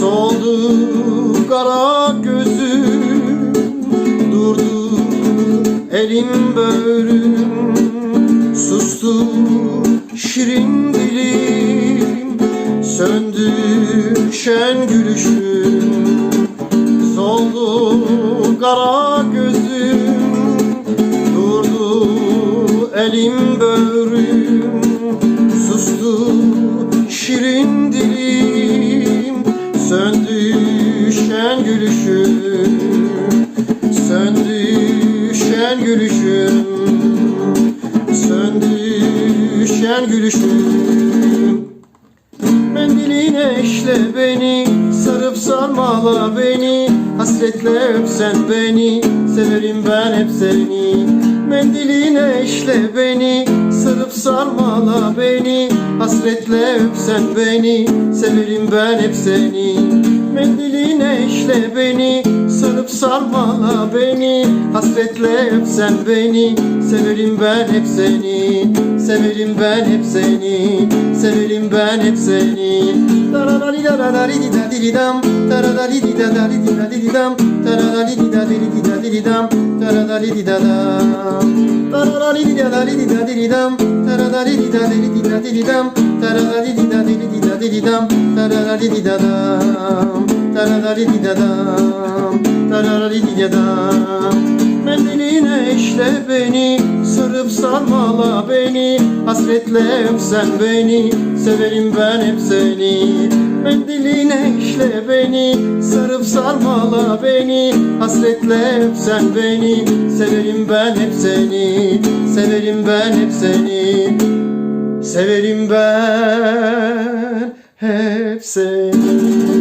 Soldu kara gözüm Durdu elim böğrüm Sustu şirin dilim Söndü şen gülüşüm. Soldu kara gözüm Durdu elim böğrüm. Sustu şirin dilim Söndü şen gülüşüm. Söndü şen gülüşüm şen gülüşüm Mendiline eşle beni Sarıp sarmala beni Hasretle öpsen beni Severim ben hep seni. Mendiline eşle beni Sarıp sarmala beni Hasretle öpsen beni Severim ben hep seni Mendiline eşle beni Sarıp sarmala beni. Hasretle öpsen beni Severim ben hep seni. Severim ben hep seni Severim ben hep seni Tararalidadadidadididam Tararalidadadidadidam Tararalidadadidadidam Tararalidadam Tararalidadadidadidam Tararalidadadidadidam Tararalidadadidadidam Tararalidadam Tararalidadam Tararalidadam Mendiline eşle beni Sarıp sarmala beni Hasretle öpsen beni Severim ben hep seni Mendiline eşle beni Sarıp sarmala beni. Hasretle öpsen beni Severim ben hep seni. Severim ben hep seni. Severim ben hep seni